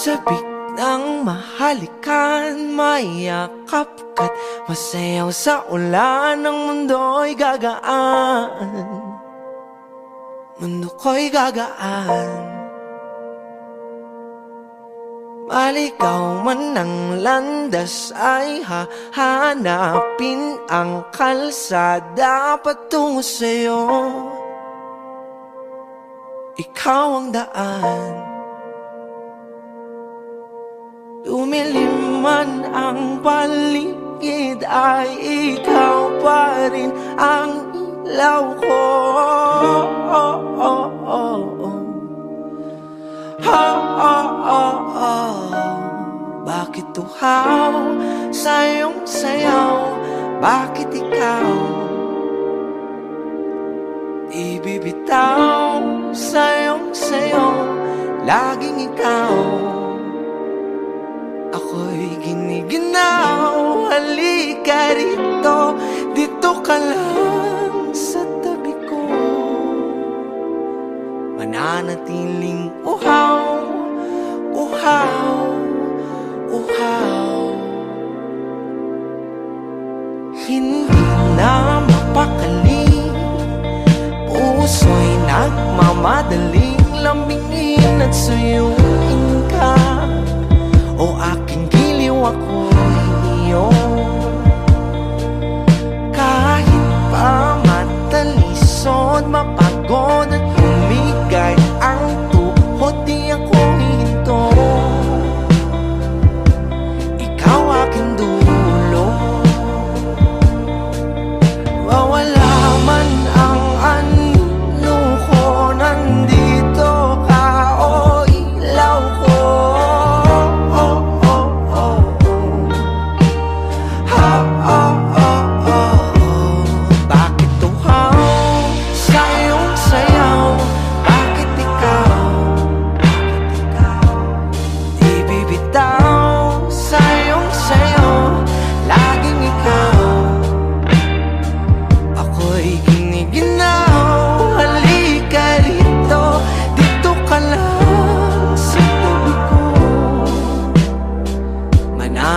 Sabik ng mahalikan Mayakap ka't masayaw sa ulan Ang mundo'y gagaan. Mundo ko'y gagaan Maligaw man ng landas ay hahanapin ang kalsada patungo sa'yo. Ikaw ang daan Lumilim man ang paligid ay ikaw pa rin ang ilaw ko oh, oh, oh, oh. Oh, oh, oh, oh. Bakit tuhaw sa iyong sayaw? Bakit ikaw? Di bibitaw sa iyong sayaw Laging ikaw Giniginaw Halika rito Dito ka lang sa tabi ko. Mananatiling uhaw Uhaw Uhaw. Hindi na mapakali Puso'y nagmamadaling lambingin at suyuin ka. O aking giliw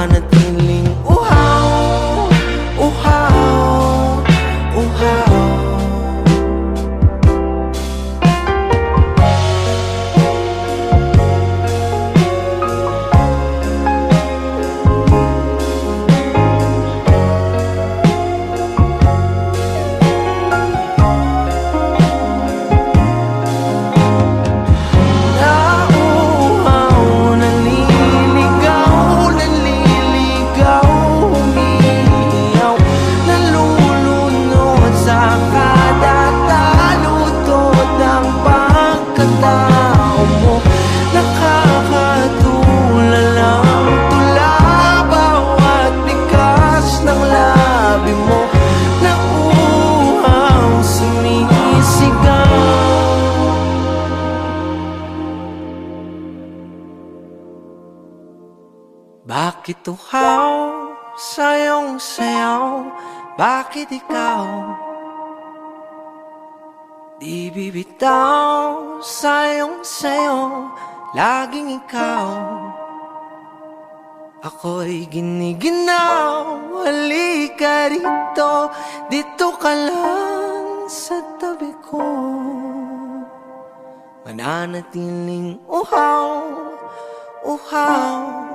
Mananatiling Bakit tuhaw sa iyong sayaw? Bakit ikaw? Di bibitaw sa iyong sayaw Laging ikaw Ako'y giniginaw Halika rito Dito ka lang sa tabi ko Mananatiling uhaw Uhaw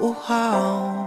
Uhaw